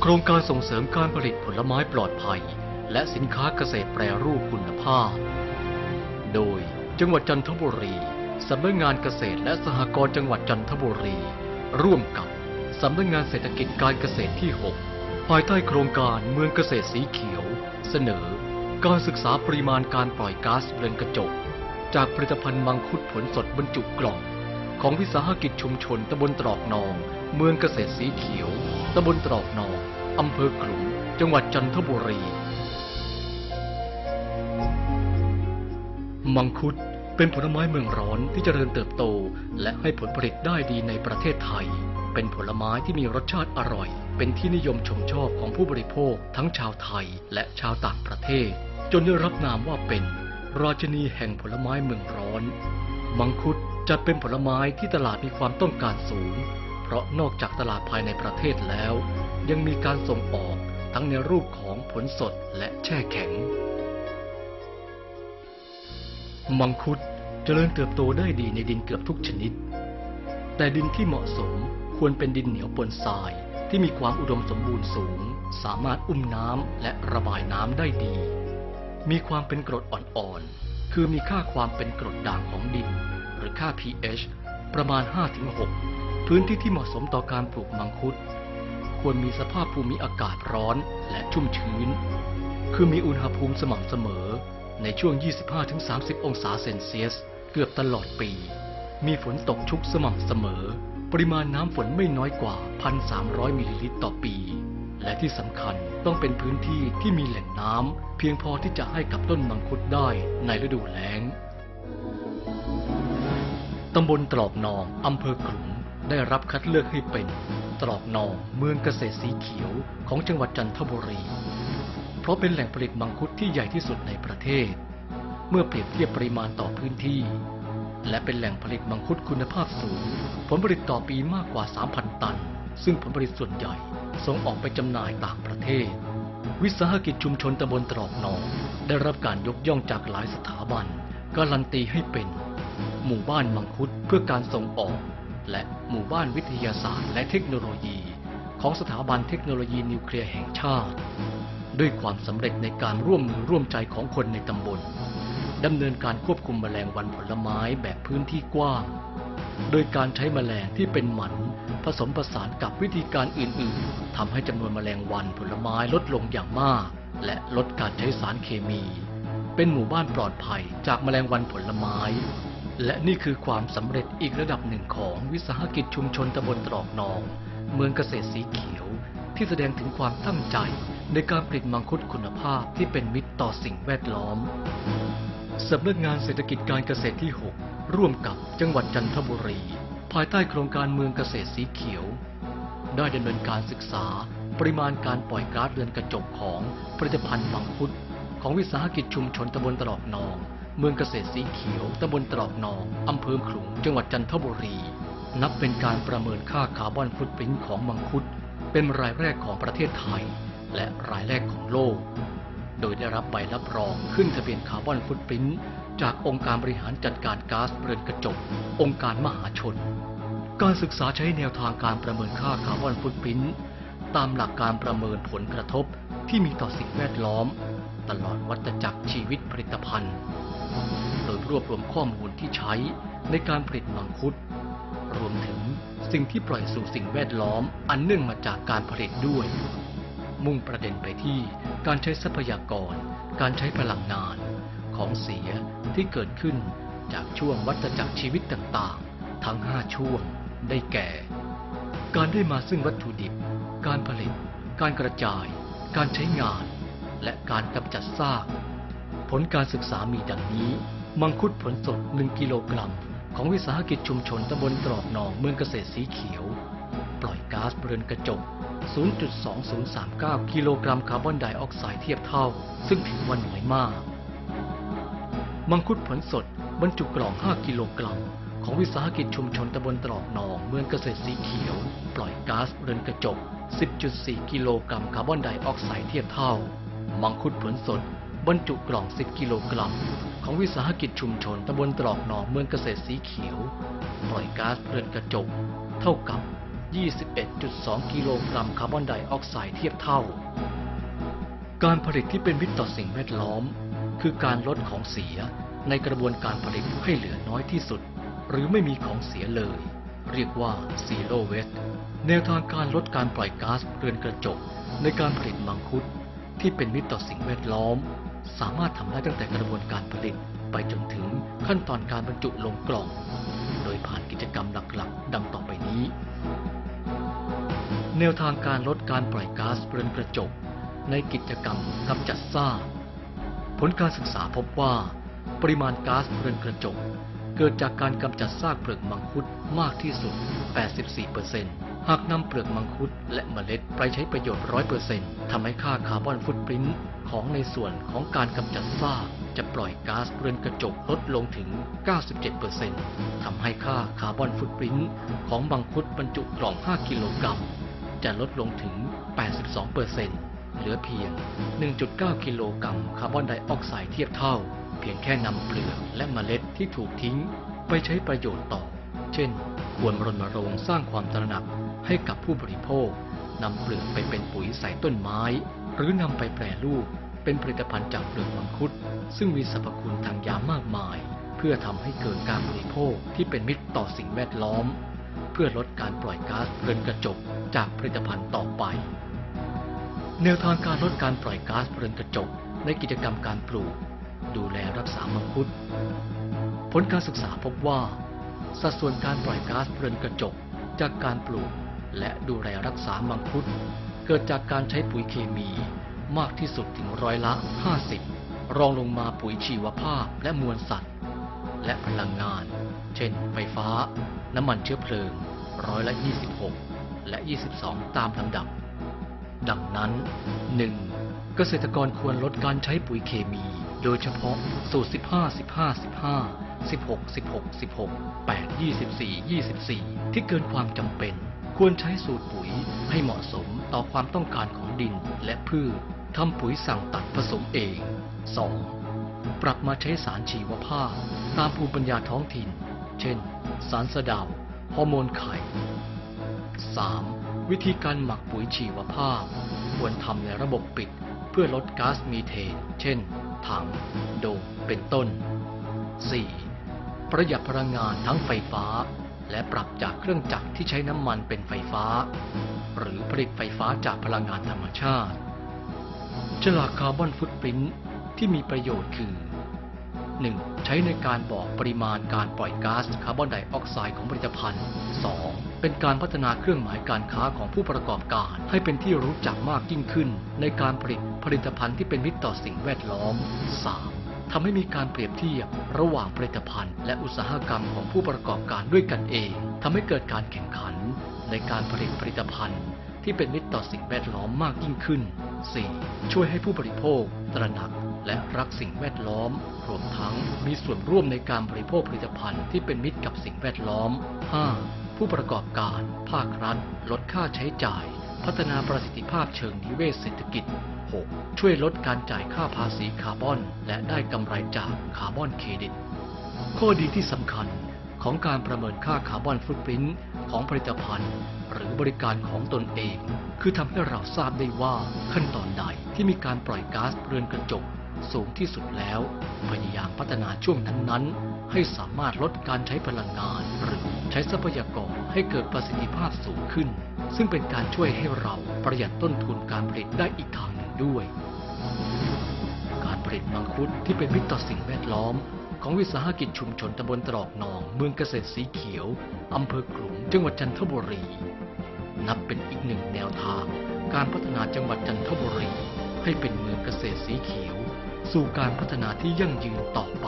โครงการส่งเสริมการผลิตผลไม้ปลอดภัย และสินค้าเกษตรแปรรูปคุณภาพ โดยจังหวัดจันทบุรีสำนักงานเกษตรและสหกรณ์จังหวัดจันทบุรี ร่วมกับสำนักงานเศรษฐกิจการเกษตรที่ 6 ภายใต้โครงการเมืองเกษตรสีเขียว เสนอ การศึกษาปริมาณการปล่อยก๊าซเรือนกระจก จากผลิตภัณฑ์มังคุดผลสดบรรจุกล่อง ของวิสาหกิจชุมชนตำบลตรอกนอง เมืองเกษตรสีเขียวตำบลตรอกนอง อำเภอขลุง จังหวัดจันทบุรี มังคุดเป็นผลไม้เมืองร้อนที่เจริญเติบโต และให้ผลผลิตได้ดีในประเทศไทย เป็นผลไม้ที่มีรสชาติอร่อย เป็นที่นิยมชมชอบของผู้บริโภคทั้งชาวไทยและชาวต่างประเทศ จนได้รับนามว่าเป็น ราชินีแห่งผลไม้เมืองร้อน มังคุดจัดเป็นผลไม้ที่ตลาดมีความต้องการสูง เพราะนอกจากตลาดภายในประเทศแล้ว ยังมีการส่งออกทั้งในรูปของผลสดและแช่แข็ง มังคุดเจริญเติบโตได้ดีในดินเกือบทุกชนิด แต่ดินที่เหมาะสมควรเป็นดินเหนียวปนทรายที่มีความอุดมสมบูรณ์สูง สามารถอุ้มน้ำและระบายน้ำได้ดี มีความเป็นกรดอ่อนๆ คือมีค่าความเป็นกรดด่างของดิน หรือค่า pH ประมาณ 5-6 พื้นที่ที่เหมาะสมต่อการปลูกมังคุด ควรมีสภาพภูมิอากาศร้อนและชุ่มชื้น คือมีอุณหภูมิสม่ำเสมอ ในช่วง 25-30 องศาเซนเซียส เกือบตลอดปี มีฝนตกชุกสม่ำเสมอ ปริมาณน้ำฝนไม่น้อยกว่า 1,300 มิลลิลิตรต่อปี และที่สำคัญต้องเป็นพื้นที่ที่มีแหล่งน้ำเพียงพอที่จะให้กับต้นมังคุดได้ในฤดูแล้งตำบลตรอกนอง อำเภอขลุง ได้รับคัดเลือกให้เป็นตรอกนองเมืองเกษตรสีเขียวของจังหวัดจันทบุรี เพราะเป็นแหล่งผลิตมังคุดที่ใหญ่ที่สุดในประเทศ เมื่อเปรียบเทียบปริมาณต่อพื้นที่ และเป็นแหล่งผลิตมังคุดคุณภาพสูง ผลผลิตต่อปีมากกว่า 3,000 ตัน ซึ่งผลผลิตส่วนใหญ่ส่งออกไปจำหน่ายต่างประเทศ วิสาหกิจชุมชนตำบลตรอกนองได้รับการยกย่องจากหลายสถาบัน การันตีให้เป็น หมู่บ้านมังคุดเพื่อการส่งออก และหมู่บ้านวิทยาศาสตร์และเทคโนโลยี ของสถาบันเทคโนโลยีนิวเคลียร์แห่งชาติ ด้วยความสำเร็จในการร่วมมือร่วมใจของคนในตำบลดำเนินการควบคุมแมลงวันผลไม้แบบพื้นที่กว้าง โดยการใช้แมลงที่เป็นหมัน ผสมผสานกับวิธีการอื่น ๆทำให้จำนวนแมลงวันผลไม้ลดลงอย่างมาก และลดการใช้สารเคมี เป็นหมู่บ้านปลอดภัยจากแมลงวันผลไม้ และนี่คือความสำเร็จอีกระดับหนึ่งของวิสาหกิจชุมชนตำบลตรอกนอง เมืองเกษตรสีเขียว ที่แสดงถึงความตั้งใจในการผลิตมังคุดคุณภาพที่เป็นมิตรต่อสิ่งแวดล้อมสำนักงานเศรษฐกิจการเกษตรที่ 6 ร่วมกับจังหวัดจันทบุรี ภายใต้โครงการเมืองเกษตรสีเขียว ได้ดำเนินการศึกษา ปริมาณการปล่อยก๊าซเรือนกระจกของผลิตภัณฑ์มังคุด ของวิสาหกิจชุมชนตำบลตรอกนอง เมืองเกษตรสีเขียวตำบลตรอกนองอำเภอขลุงจังหวัดจันทบุรี นับเป็นการประเมินค่าคาร์บอนฟุตปรินท์ของมังคุด เป็นรายแรกของประเทศไทย และรายแรกของโลก โดยได้รับใบรับรองขึ้นทะเบียนคาร์บอนฟุตปรินท์จากองค์การบริหารจัดการก๊าซเรือนกระจก องค์การมหาชน การศึกษาใช้แนวทางการประเมินค่าคาร์บอนฟุตปรินท์ตามหลักการประเมินผลกระทบที่มีต่อสิ่งแวดล้อม ตลอดวัฏจักรชีวิตผลิตภัณฑ์ โดยรวบรวมข้อมูลที่ใช้ในการผลิตมังคุด รวมถึงสิ่งที่ปล่อยสู่สิ่งแวดล้อมอันเนื่องมาจากการผลิตด้วย มุ่งประเด็นไปที่การใช้ทรัพยากร การใช้พลังงาน ของเสียที่เกิดขึ้นจากช่วงวัฏจักรชีวิตต่างๆ ทั้ง 5 ช่วง ได้แก่ การได้มาซึ่งวัตถุดิบ การผลิต การกระจาย การใช้งาน และการกำจัดซาก ผลการศึกษามีดังนี้ มังคุดผลสด 1 กิโลกรัม ของวิสาหกิจชุมชนตำบลตรอกหนองเมืองเกษตรสีเขียว ปล่อยก๊าซเรือนกระจก 0.2039 กิโลกรัมคาร์บอนไดออกไซด์เทียบเท่า ซึ่งถือว่าน้อยมาก มังคุดผลสด บรรจุกล่อง 5 กิโลกรัม ของวิสาหกิจชุมชนตำบลตรอกหนองเมืองเกษตรสีเขียว ปล่อยก๊าซเรือนกระจก10.4 กิโลกรัมคาร์บอนไดออกไซด์เทียบเท่า มังคุดผลสด บรรจุกล่อง 10 กิโลกรัม ของวิสาหกิจชุมชนตำบลตรอกหนองเมืองเกษตรสีเขียวปล่อยก๊าซเรือนกระจก เท่ากับ 21.2 กิโลกรัมคาร์บอนไดออกไซด์เทียบเท่า การผลิตที่เป็นมิตรต่อสิ่งแวดล้อม คือการลดของเสียในกระบวนการผลิตให้เหลือน้อยที่สุด หรือไม่มีของเสียเลย เรียกว่า zero waste แนวทางการลดการปล่อยก๊าซเรือนกระจก ในการผลิตมังคุด ที่เป็นมิตรต่อสิ่งแวดล้อม สามารถทำได้ตั้งแต่กระบวนการผลิตไปจนถึงขั้นตอนการบรรจุลงกล่อง โดยผ่านกิจกรรมหลักๆ ดังต่อไปนี้ แนวทางการลดการปล่อยก๊าซเรือนกระจก ในกิจกรรมกำจัดซาผลการศึกษาพบว่า ปริมาณก๊าซเรือนกระจก เกิดจากการกำจัดซากเปลือกมังคุดมากที่สุด 84% หากนำเปลือกมังคุดและเมล็ดไปใช้ประโยชน์100%ทำให้ค่าคาร์บอนฟุตปรินท์ของในส่วนของการกำจัดซากจะปล่อยก๊าซเรือนกระจกลดลงถึง 97%ทำให้ค่าคาร์บอนฟุตปรินท์ของมังคุดบรรจุกล่อง 5 กิโลกรัม จะลดลงถึง 82%เหลือเพียง 1.9 กิโลกรัมคาร์บอนไดออกไซด์เทียบเท่า เพียงแค่นำเปลือกและเมล็ดที่ถูกทิ้ง ไปใช้ประโยชน์ต่อ เช่น ควรรณรงค์สร้างความตระหนักให้กับผู้บริโภคนำเปลือกไปเป็นปุ๋ยใส่ต้นไม้ หรือนำไปแปรรูป เป็นผลิตภัณฑ์จากเปลือกมังคุด ซึ่งมีสรรพคุณทางยามากมาย เพื่อทำให้เกิดการบริโภคที่เป็นมิตรต่อสิ่งแวดล้อม เพื่อลดการปล่อยก๊าซเรือนกระจกจากผลิตภัณฑ์ต่อไป แนวทางการลดการปล่อยก๊าซเรือนกระจกในกิจกรรมการปลูก ดูแลรักษามังคุด ผลการศึกษาพบว่า สัดส่วนการปล่อยก๊าซเรือนกระจก จากการปลูก และดูแลรักษามังคุด เกิดจากการใช้ปุ๋ยเคมีมากที่สุดถึงร้อยละ 50 รองลงมาปุ๋ยชีวภาพและมวลสัตว์ และพลังงาน เช่น ไฟฟ้า น้ำมันเชื้อเพลิง ร้อยละ 26 และ 22 ตามลำดับ ดังนั้น 1. เกษตรกรควรลดการใช้ปุ๋ยเคมี โดยเฉพาะสูตร 15 15 15 16 16 16 8 24 24 ที่เกินความจำเป็น ควรใช้สูตรปุ๋ยให้เหมาะสมต่อความต้องการของดินและพืชทำปุ๋ยสั่งตัดผสมเอง 2. ปรับมาใช้สารชีวภาพ ตามภูมิปัญญาท้องถิ่น เช่น สารสะดาวฮอร์โมนไข่ 3. วิธีการหมักปุ๋ยชีวภาพ ควรทำในระบบปิดเพื่อลดก๊าซมีเทน เช่น ถัง โดม เป็นต้น 4. ประหยัดพลังงานทั้งไฟฟ้า และปรับจากเครื่องจักรที่ใช้น้ำมันเป็นไฟฟ้า หรือผลิตไฟฟ้าจากพลังงานธรรมชาติ ฉลากคาร์บอนฟุตปรินท์ที่มีประโยชน์คือ 1. ใช้ในการบอกปริมาณการปล่อยก๊าซคาร์บอนไดออกไซด์ของผลิตภัณฑ์ 2. เป็นการพัฒนาเครื่องหมายการค้าของผู้ประกอบการ ให้เป็นที่รู้จักมากยิ่งขึ้น ในการผลิตผลิตภัณฑ์ที่เป็นมิตรต่อสิ่งแวดล้อม 3. ทำให้มีการเปรียบเทียบระหว่างผลิตภัณฑ์ และอุตสาหกรรมของผู้ประกอบการด้วยกันเองทำให้เกิดการแข่งขัน ในการผลิตผลิตภัณฑ์ ที่เป็นมิตรต่อสิ่งแวดล้อมมากยิ่งขึ้น 4. ช่วยให้ผู้บริโภค ตระหนัก และรักสิ่งแวดล้อม รวมทั้งมีส่วนร่วมในการบริโภคผลิตภัณฑ์ที่เป็นมิตรกับสิ่งแวดล้อม 5. ผู้ประกอบการ ภาครัฐ ลดค่าใช้จ่าย พัฒนาประสิทธิภาพเชิงนิเวศเศรษฐกิจ 6. ช่วยลดการจ่ายค่าภาษีคาร์บอน และได้กำไรจากคาร์บอนเครดิต ข้อดีที่สำคัญของการประเมินค่าคาร์บอนฟุตปรินท์ของผลิตภัณฑ์ หรือบริการของตนเอง คือทำให้เราทราบได้ว่าขั้นตอนใดที่มีการปล่อยก๊าซเรือนกระจกสูงที่สุดแล้ว พยายามพัฒนาช่วงนั้นๆ ให้สามารถลดการใช้พลังงาน หรือใช้ทรัพยากรให้เกิดประสิทธิภาพสูงขึ้น ซึ่งเป็นการช่วยให้เราประหยัดต้นทุนการผลิตได้อีกทางหนึ่ง ด้วย การผลิตมังคุดที่เป็นมิตรต่อสิ่งแวดล้อม ของวิสาหกิจชุมชนตำบลตรอกนอง เมืองเกษตรสีเขียวอำเภอขลุงจังหวัดจันทบุรี นับเป็นอีกหนึ่งแนวทาง การพัฒนาจังหวัดจันทบุรี ให้เป็นเมืองเกษตรสีเขียว สู่การพัฒนาที่ยั่งยืนต่อไป